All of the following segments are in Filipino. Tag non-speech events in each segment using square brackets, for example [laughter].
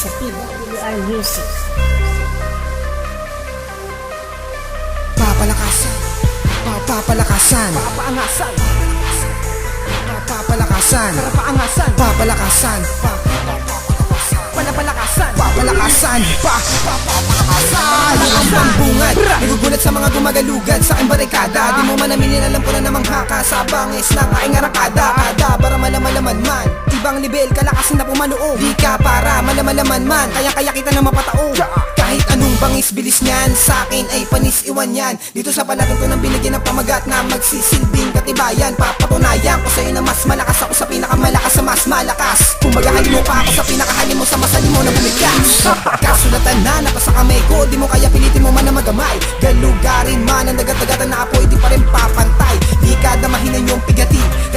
Style Music. Papalakasan. Papapalakasan. Paangasan, Papapalakasan. Paangasan, Papalakasan palapalakasan Papalakasan Pa Papapalakasan bambungan Nagugulat sa mga gumagalugad sa aking barikada Di mo man aminin alam ko na namang haka Sa bangis ng aking arakada Kada para malamalaman man Ibang level kalakasin na pumanoo Di ka para malamalaman man Kaya kaya kita na mapatao kahit anong bangis bilis niyan Sa akin ay panis iwan yan. Dito sa palagan ko nang binigyan ng pamagat Na magsisilbing katibayan. Papatunayan ko sa'yo na mas malakas ako Sa pinakamalakas sa mas malakas. Kumbaga halin mo pa ako sa pinakahali mo Sa masali mo na bumigas. [laughs] Kasulatan na napasa kamay ko Di mo kaya pilitin mo man na magamay. Galugarin man ang dagat-dagatan na apoy Di pa rin papantay. Di ka damahinan yung pigati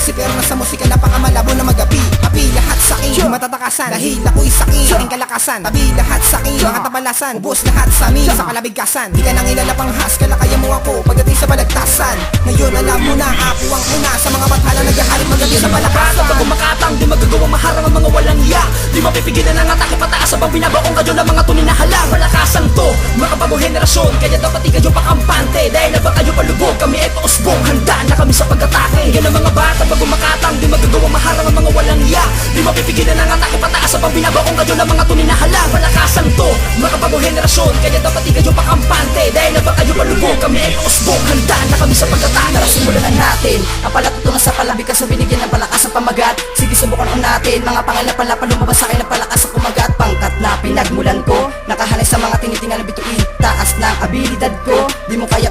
na binangga mo Lucifer na sa musika Napakamalabo na magabi. Api lahat sa akin Di matatakasan. Dahil ako'y sakin Aking kalakasan. Tabi lahat sa akin Mga tabalasan Ubus lahat sa amin Sa kalabigkasan. Di ka nang ilalapang-has Kalakaya mo ako. Pagdating sa balagtasan Ngayon alam mo na Ako ang una. Sa mga bathala Naghahalit magabi sa balakasan Kapag kumakatang, di magagawang maharang ang mga walang iya Di mapipigilan ang atake pataas Abang binabaong kadyo ng mga tunay na halang. Palakasan to, mga bagong henerasyon. Kaya dapat di kayo pakampante Dahil na ba kayo palubog? Kami kami sa pag-atake. Yan ang mga bata pag kumakatang Di magagawang maharang ang mga walang iya Di mapipigilan ang atake pataas Abang binabaong kadyo ng mga tunay na halang Palakasan to, mga bagong henerasyon. Kaya dapat di kayo pakampante Dahil na ba kayo palubog Kami ay pausbong Handa na kami sa pag-atake. Tara simulan na natin. Ang palatutungan sa palabikas sa binigyan ng palakas ang pamagat. Sige subukan natin. Mga pangalapan-lapan lumabas sa akin ng palakas sa kumagat Pangkat na pinagmulan ko Nakahanay sa mga tinitingan na bituin. Taas ng abilidad ko Di mo kaya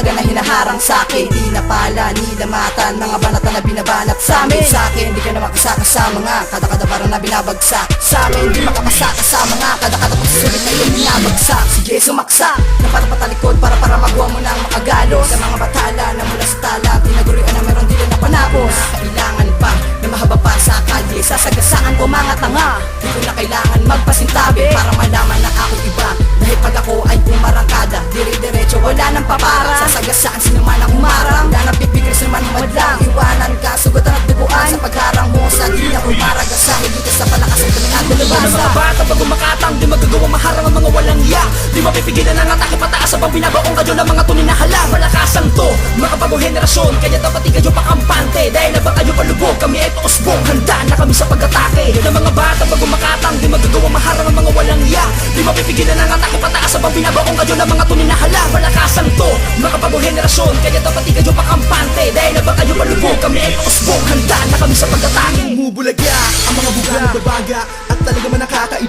haraga na hinaharang sa akin Tinapala, nilamatan Mga banata na binabanat sa amin Sa akin, di ka na makasaka sa mga Kada-kada parang na binabagsak Sa amin, di makapasaka sa mga Kada-kada pagsusulit na yung binabagsak Sige, sumaksa. Napatapatalikod para para magawa mo na ang makagalo Sa mga batala na mula sa tala Tinagurian na meron dila na panapos. Kailangan pa na mahaba pa sa kalye. Sasagasaan ko mga tanga. Di na kailangan magpasintabi Para malaman na ako iba. Dahil pag ako ay pumarangkada Dire-diretso wala nang papara bata pag kumakatang Di magagawang maharang ang mga walang iya Di mapipigilan ang atake pataas Abang binabaong kadyo ng mga tunay na halang. Palakasan to, mga bagong henerasyon Kaya dapat di kayo pakampante. Dahil na ba kayo palubog Kami ay pausbong Handa na kami sa pag-atake. Yan ang mga bata pag kumakatang Di magagawang maharang ang mga walang iya Di mapipigilan ang atake pataas Abang binabaong kadyo ng mga tunay na halang. Palakasan to, mga bagong henerasyon Kaya dapat di kayo pakampante. Dahil na ba kayo palubog Kami ay pausbong Handa na kami sa pag-atake. Bumubulagya ang mga buga na babaga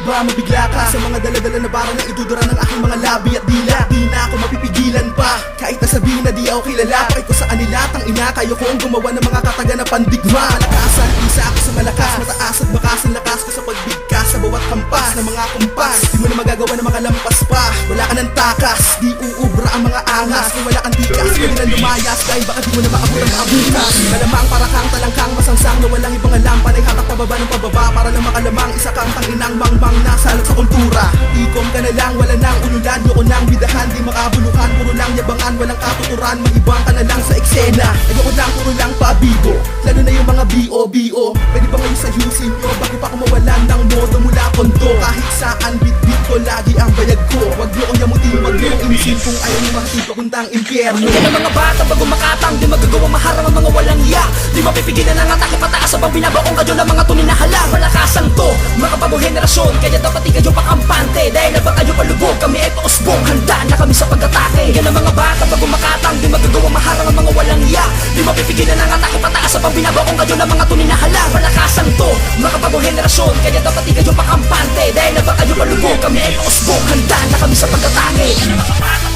Man nakakaiba Mabigla ka sa mga daladala na barang na idudura ng aking mga labi at dila? Di na ako mapipigilan pa. Kahit nasabihin na di ako kilala Pakit ko sa kanila tang ina Kayo ko ang gumawa ng mga kataga na pandigma. Malakasan, isa ako sa malakas Mataas at bakas ang lakas ko sa pagbigkas Sa bawat kampas ng mga kumpas. Di mo na magagawa na makalampas pa. Wala ka ng takas Di uubra ang mga angas. Kung wala kang tikas Pwede na lumayas Dahil baka di mo na maabot ang maabutas Malamang para kang talangkang masangsang Na walang ibang alam. Panay hatak pababa ng pababa Para lang makalamang Isa kang tanginang mangmang Nasalot sa kultura. Ikom ka na lang Wala nang ululan Yoko nang bidahan Di makabulukan Puro lang yabangan Walang katuturan Maibang ka na lang sa eksena. Ayoko lang Puro lang pabigo Lalo na yung mga B.O.B.O Pwede ba ngayon sa ayusin nyo Bago pa ako mawalan ng modo mula kondo Kahit saan bit-bit ko Lagi ang bayag ko. Wag nyo kong yamutin Wag nyo kong inisin Kung ayaw nyo makatid papuntang impyerno. Ang mga bata pag kumakatang atake pataas Abang binabaong kadyo ng mga tunay na halang Palakasan to, mga bagong henerasyon Kaya dapat di kayo pakampante. Dahil na kayo palubog Kami ay pausbong. Handa na kami sa pag-atake. Yan ang mga bata pag kumakatang Di magagawang maharang ang mga walang iya. Di mapipigilan ang atake pataas Abang binabaong kadyo ng mga tunay na halang Palakasan to, mga bagong henerasyon Kaya dapat di kayo pakampante. Dahil na kayo palubog Kami ay pausbong. Handa na kami sa pag-atake. Yan ang mga bata